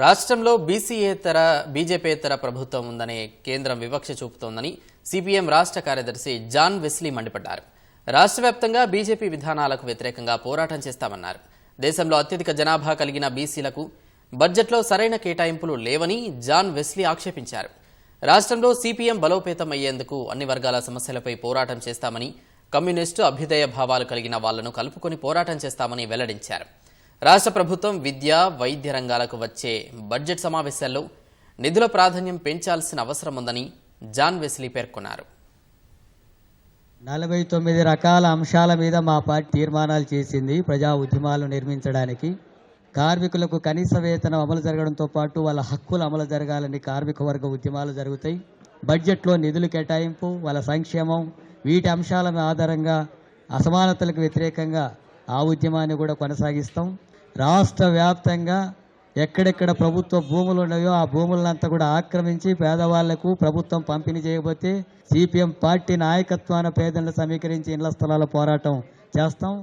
రాష్ట్రంలో బీసీయేతర బీజేపీయేతర ప్రభుత్వం ఉందనే కేంద్రం వివక్ష చూపుతోందని సిపిఎం రాష్ట్ర కార్యదర్శి జాన్ వెస్లీ మండిపడ్డారు. రాష్ట్ర వ్యాప్తంగా బీజేపీ విధానాలకు వ్యతిరేకంగా పోరాటం చేస్తామన్నారు. దేశంలో అత్యధిక జనాభా కలిగిన బీసీలకు బడ్జెట్లో సరైన కేటాయింపులు లేవని జాన్ వెస్లీ ఆక్షేపించారు. రాష్ట్రంలో సిపిఎం బలోపేతం అయ్యేందుకు అన్ని వర్గాల సమస్యలపై పోరాటం చేస్తామని కమ్యూనిస్టు అభ్యుదయ భావాలు కలిగిన వాళ్ళను కలుపుకొని పోరాటం చేస్తామని వెల్లడించారు. రాష్ట్ర ప్రభుత్వం విద్య వైద్య రంగాలకు వచ్చే బడ్జెట్ సమావేశాల్లో నిధుల ప్రాధాన్యం పెంచాల్సిన అవసరం ఉందని జాన్ వెస్లీ పేర్కొన్నారు. నలభై తొమ్మిది రకాల అంశాల మీద మా పార్టీ తీర్మానాలు చేసింది ప్రజా ఉద్యమాలు నిర్మించడానికి. కార్మికులకు కనీస వేతనం అమలు జరగడంతో పాటు వాళ్ళ హక్కులు అమలు జరగాలని కార్మిక వర్గ ఉద్యమాలు జరుగుతాయి. బడ్జెట్లో నిధులు కేటాయింపు వాళ్ళ సంక్షేమం వీటి అంశాల ఆధారంగా అసమానతలకు వ్యతిరేకంగా ఆ ఉద్యమాన్ని కూడా కొనసాగిస్తాం. రాష్ట్ర వ్యాప్తంగా ఎక్కడెక్కడ ప్రభుత్వ భూములు ఉన్నాయో ఆ భూములంతా కూడా ఆక్రమించి పేదవాళ్ళకు ప్రభుత్వం పంపిణీ చేయబోతే సిపిఎం పార్టీ నాయకత్వాన పేదలను సమీకరించి ఇళ్ళ స్థలాల పోరాటం చేస్తాం.